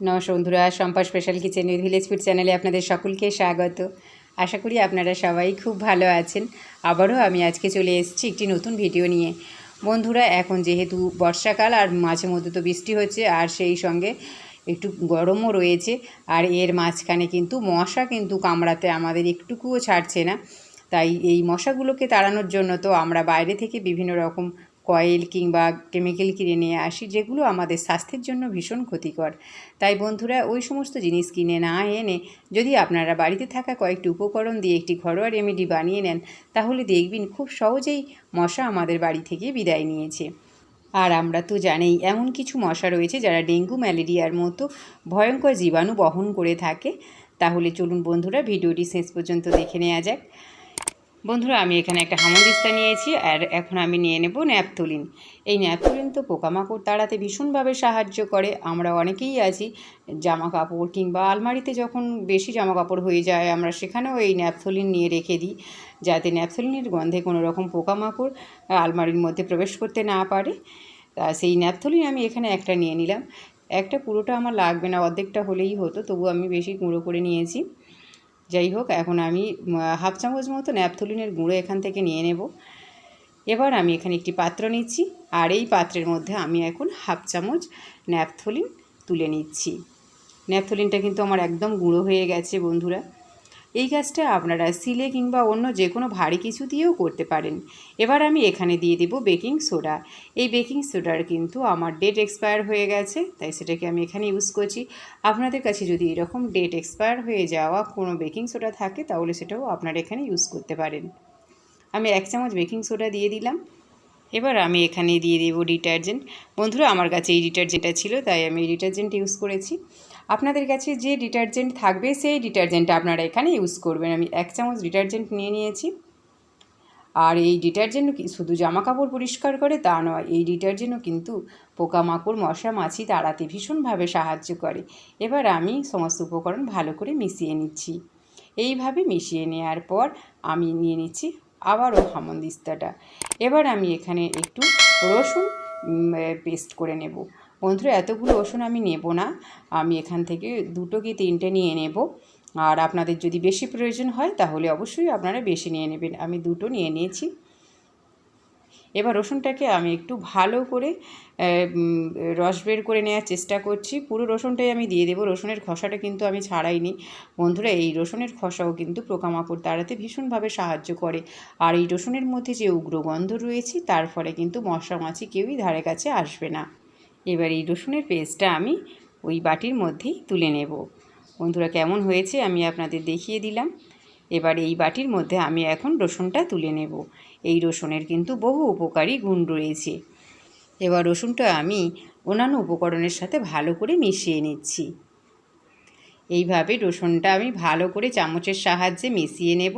নমস্কার বন্ধুরা Sampa special kitchen with village food চ্যানেলে আপনাদের সকলকে স্বাগত। আশা করি আপনারা সবাই খুব ভালো আছেন। আবারও আমি আজকে চলে এসেছি একটি নতুন ভিডিও নিয়ে। বন্ধুরা, এখন যেহেতু বর্ষাকাল আর মাঝে মধ্যে তো বৃষ্টি হচ্ছে, আর সেই সঙ্গে একটু গরমও রয়েছে, আর এর মাঝখানে কিন্তু মশা কিন্তু কামড়াতে আমাদের একটুকুও ছাড়ছে না। তাই এই মশাগুলোকে তাড়ানোর জন্য তো আমরা বাইরে থেকে বিভিন্ন রকম কয়েল কিংবা কেমিক্যাল কিনে নিয়ে আসি, যেগুলো আমাদের স্বাস্থ্যের জন্য ভীষণ ক্ষতিকর। তাই বন্ধুরা, ওই সমস্ত জিনিস কিনে না এনে যদি আপনারা বাড়িতে থাকা কয়েকটি উপকরণ দিয়ে একটি ঘরোয়া রেমেডি বানিয়ে নেন, তাহলে দেখবেন খুব সহজেই মশা আমাদের বাড়ি থেকে বিদায় নিয়েছে। আর আমরা তো জানেই, এমন কিছু মশা রয়েছে যারা ডেঙ্গু, ম্যালেরিয়ার মতো ভয়ঙ্কর জীবাণু বহন করে থাকে। তাহলে চলুন বন্ধুরা, ভিডিওটি শেষ পর্যন্ত দেখে নেওয়া যাক। বন্ধুরা, আমি এখানে একটা হামদিস্তা নিয়েছি আর এখন আমি নিয়ে নেব ন্যাপথলিন। এই ন্যাপথলিন তো পোকামাকড় তাড়াতে ভীষণভাবে সাহায্য করে। আমরা অনেকেই আছি জামা কাপড় কিংবা আলমারিতে যখন বেশি জামা কাপড় হয়ে যায়, আমরা সেখানেও এই ন্যাপথলিন নিয়ে রেখে দিই যাতে ন্যাপথলিনের গন্ধে কোনো রকম পোকামাকড় আলমারির মধ্যে প্রবেশ করতে না পারে। তা সেই ন্যাপথলিন আমি এখানে একটা নিয়ে নিলাম। একটা পুরোটা আমার লাগবে না, অর্ধেকটা হলেই হতো, তবু আমি বেশি গুঁড়ো করে নিয়েছি। যাই হোক, এখন আমি হাফ চামচ মতো ন্যাপথলিনের গুঁড়ো এখান থেকে নিয়ে নেব। এবার আমি এখানে একটি পাত্র নিচ্ছি, আর এই পাত্রের মধ্যে আমি এখন হাফ চামচ ন্যাপথলিন তুলে নিচ্ছি। ন্যাপথলিনটা কিন্তু আমার একদম গুঁড়ো হয়ে গেছে, বন্ধুরা। এই কাজটা আপনারা সিলে কিংবা অন্য যে কোনো ভারী কিছু দিয়েও করতে পারেন। এবার আমি এখানে দিয়ে দেব বেকিং সোডা। এই বেকিং সোডার কিন্তু আমার ডেট এক্সপায়ার হয়ে গেছে, তাই সেটাকে আমি এখানে ইউজ করছি। আপনাদের কাছে যদি এরকম ডেট এক্সপায়ার হয়ে যাওয়া কোনো বেকিং সোডা থাকে, তাহলে সেটাও আপনারা এখানে ইউজ করতে পারেন। আমি এক চামচ বেকিং সোডা দিয়ে দিলাম। এবার আমি এখানে দিয়ে দেবো ডিটারজেন্ট। বন্ধুরা, আমার কাছে এই ডিটারজেন্টটা ছিল, তাই আমি এই ডিটারজেন্ট ইউজ করেছি। আপনাদের কাছে যে ডিটারজেন্ট থাকবে, সেই ডিটারজেন্টটা আপনারা এখানে ইউজ করবেন। আমি এক চামচ ডিটারজেন্ট নিয়ে নিয়েছি। আর এই ডিটারজেন্ট শুধু জামা কাপড় পরিষ্কার করে তা নয়, এই ডিটারজেন্টও কিন্তু পোকামাকড়, মশা, মাছি তাড়াতে ভীষণভাবে সাহায্য করে। এবার আমি সমস্ত উপকরণ ভালো করে মিশিয়ে নিচ্ছি। এইভাবে মিশিয়ে নেওয়ার পর আমি নিয়ে নিচ্ছি আবারও হামন্দিস্তাটা এবার আমি এখানে একটু রসুন পেস্ট করে নেব। বন্ধুরা, এতগুলো রসুন আমি নেব না। আমি এখান থেকে দুটো কি তিনটে নিয়ে নেব। আর আপনাদের যদি বেশি প্রয়োজন হয়, তাহলে অবশ্যই আপনারা বেশি নিয়ে নেবেন। আমি দুটো নিয়ে নিয়েছি। এবার রসুনটাকে আমি একটু ভালো করে রস বের করে নেওয়ার চেষ্টা করছি। পুরো রসুনটাই আমি দিয়ে দেবো। রসুনের খসাটা কিন্তু আমি ছাড়াইনি। বন্ধুরা, এই রসুনের খসাও কিন্তু পোকামাকড় তাড়াতে ভীষণভাবে সাহায্য করে। আর এই রসুনের মধ্যে যে উগ্র গন্ধ রয়েছে, তার ফলে কিন্তু মশা মাছি কেউই ধারে কাছে আসবে না। এবার এই রসুনের পেস্টটা আমি ওই বাটির মধ্যেই তুলে নেব। বন্ধুরা, কেমন হয়েছে আমি আপনাদের দেখিয়ে দিলাম। এবার এই বাটির মধ্যে আমি এখন রসুনটা তুলে নেব। এই রসুনের কিন্তু বহু উপকারী গুণ রয়েছে। এবার রসুনটা আমি অন্যান্য উপকরণের সাথে ভালো করে মিশিয়ে নিচ্ছি। এইভাবে রসুনটা আমি ভালো করে চামচের সাহায্যে মিশিয়ে নেব।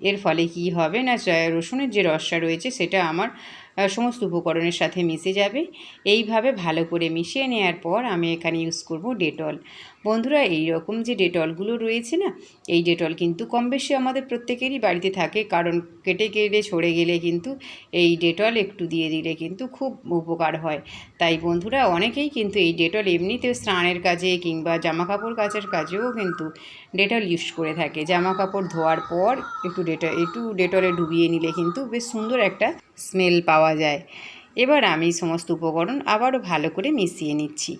এর ফলে কি হবে না রসুনের যে রসটা রয়েছে সেটা আমার সমস্ত উপকরণের সাথে মিশে যাবে। এইভাবে ভালো করে মিশিয়ে নেওয়ার পর আমি এখানে ইউজ করব ডেটল। বন্ধুরা এই রকম যে ডেটলগুলো রয়েছে না, এই ডেটল কিন্তু কম বেশি আমাদের প্রত্যেকেরই বাড়িতে থাকে, কারণ কেটে কেটে ছড়ে গেলে কিন্তু এই ডেটল একটু দিয়ে দিলে কিন্তু খুব উপকার হয়। তাই বন্ধুরা, অনেকেই কিন্তু এই ডেটল এমনিতে স্নানের কাজে কিংবা জামা কাপড় কাচের কাজেও কিন্তু ডেটল ইউজ করে থাকে। জামা কাপড় ধোয়ার পর একটু ডেটল, একটু ডেটলে ডুবিয়ে নিলে কিন্তু বেশ সুন্দর একটা স্মেল পাওয়া যায়। এবার আমি সমস্ত উপকরণ আবারও ভালো করে মিশিয়ে নিচ্ছি।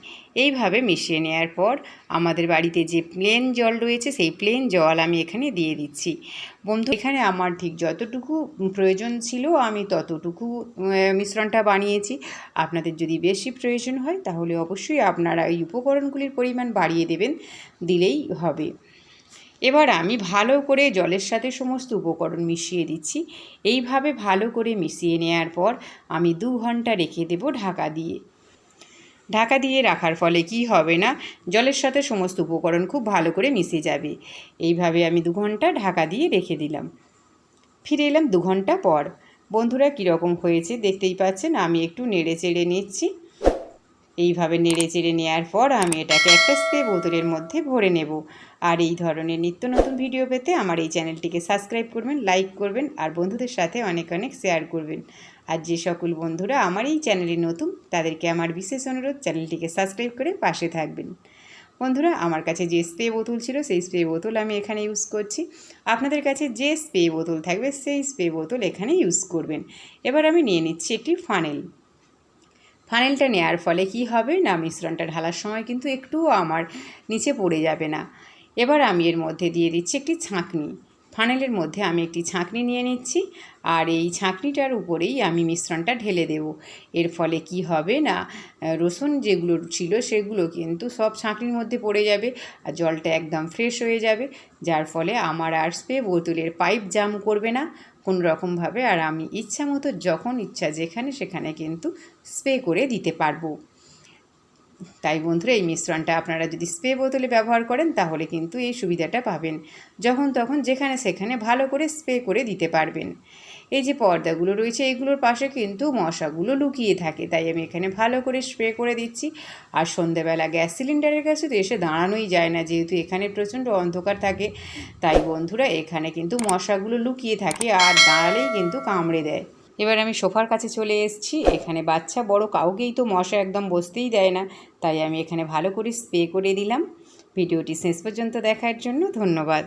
এইভাবে মিশিয়ে নেওয়ার পর আমাদের বাড়িতে যে প্লেন জল রয়েছে, সেই প্লেন জল আমি এখানে দিয়ে দিচ্ছি। বন্ধু, এখানে আমার ঠিক যতটুকু প্রয়োজন ছিল আমি ততটুকু মিশ্রণটা বানিয়েছি। আপনাদের যদি বেশি প্রয়োজন হয় তাহলে অবশ্যই আপনারা এই উপকরণগুলির পরিমাণ বাড়িয়ে দেবেন, দিলেই হবে। এবার আমি ভালো করে জলের সাথে সমস্ত উপকরণ মিশিয়ে দিচ্ছি। এইভাবে ভালো করে মিশিয়ে নেওয়ার পর আমি দু ঘণ্টা রেখে দেব ঢাকা দিয়ে। ঢাকা দিয়ে রাখার ফলে কি হবে না? জলের সাথে সমস্ত উপকরণ খুব ভালো করে মিশে যাবে। এইভাবে আমি দু ঘণ্টা ঢাকা দিয়ে রেখে দিলাম। ফিরে এলাম দু ঘণ্টা পর। বন্ধুরা, কীরকম হয়েছে দেখতেই পাচ্ছেন? আমি একটু নেড়ে চেড়ে নিচ্ছি। এইভাবে নেড়ে চেড়ে নেওয়ার পর আমি এটাকে একটা স্প্রে বোতলের মধ্যে ভরে নেব। আর এই ধরনের নিত্য নতুন ভিডিও পেতে আমার এই চ্যানেলটিকে সাবস্ক্রাইব করবেন, লাইক করবেন আর বন্ধুদের সাথে অনেক অনেক শেয়ার করবেন। আর যে সকল বন্ধুরা আমার এই চ্যানেলে নতুন, তাদেরকে আমার বিশেষ অনুরোধ চ্যানেলটিকে সাবস্ক্রাইব করে পাশে থাকবেন। বন্ধুরা, আমার কাছে যে স্প্রে বোতল ছিল, সেই স্প্রে বোতল আমি এখানে ইউজ করছি। আপনাদের কাছে যে স্প্রে বোতল থাকবে, সেই স্প্রে বোতল এখানে ইউজ করবেন। এবার আমি নিয়ে নিচ্ছি একটি ফানেল। ফানেলটা নেওয়ার ফলে কি হবে না মিশ্রণটা ঢালার সময় কিন্তু একটুও আমার নিচে পড়ে যাবে না। এবার আমি এর মধ্যে দিয়ে দিচ্ছি একটি ছাঁকনি। ফানেলের মধ্যে আমি একটি ছাঁকনি নিয়ে নিচ্ছি, আর এই ছাঁকনিটার উপরেই আমি মিশ্রণটা ঢেলে দেব। এর ফলে কি হবে না রসুন যেগুলো ছিল সেগুলো কিন্তু সব ছাঁকনির মধ্যে পড়ে যাবে, আর জলটা একদম ফ্রেশ হয়ে যাবে, যার ফলে আমার আর স্প্রে বোতলের পাইপ জাম করবে না কোনো রকমভাবে, আর আমি ইচ্ছা মতো যখন ইচ্ছা যেখানে সেখানে কিন্তু স্প্রে করে দিতে পারব। তাই বন্ধুরা, এই মিশ্রণটা আপনারা যদি স্প্রে বোতলে ব্যবহার করেন, তাহলে কিন্তু এই সুবিধাটা পাবেন। যখন তখন যেখানে সেখানে ভালো করে স্প্রে করে দিতে পারবেন। এই যে পর্দাগুলো রয়েছে এইগুলোর পাশে কিন্তু মশাগুলো লুকিয়ে থাকে। তাই আমি এখানে ভালো করে স্প্রে করে দিচ্ছি। আর সন্ধেবেলা গ্যাস সিলিন্ডারের কাছে তো এসে দাঁড়ানোই যায় না, যেহেতু এখানে প্রচণ্ড অন্ধকার থাকে। তাই বন্ধুরা, এখানে কিন্তু মশাগুলো লুকিয়ে থাকে আর দাঁড়ালেই কিন্তু কামড়ে দেয়। এবার আমি সোফার কাছে চলে এসেছি। এখানে বাচ্চা, বড় কাউকেই তো মশা একদম বসতেই দেয় না। তাই আমি এখানে ভালো করে স্প্রে করে দিলাম। ভিডিওটি শেষ পর্যন্ত দেখার জন্য ধন্যবাদ।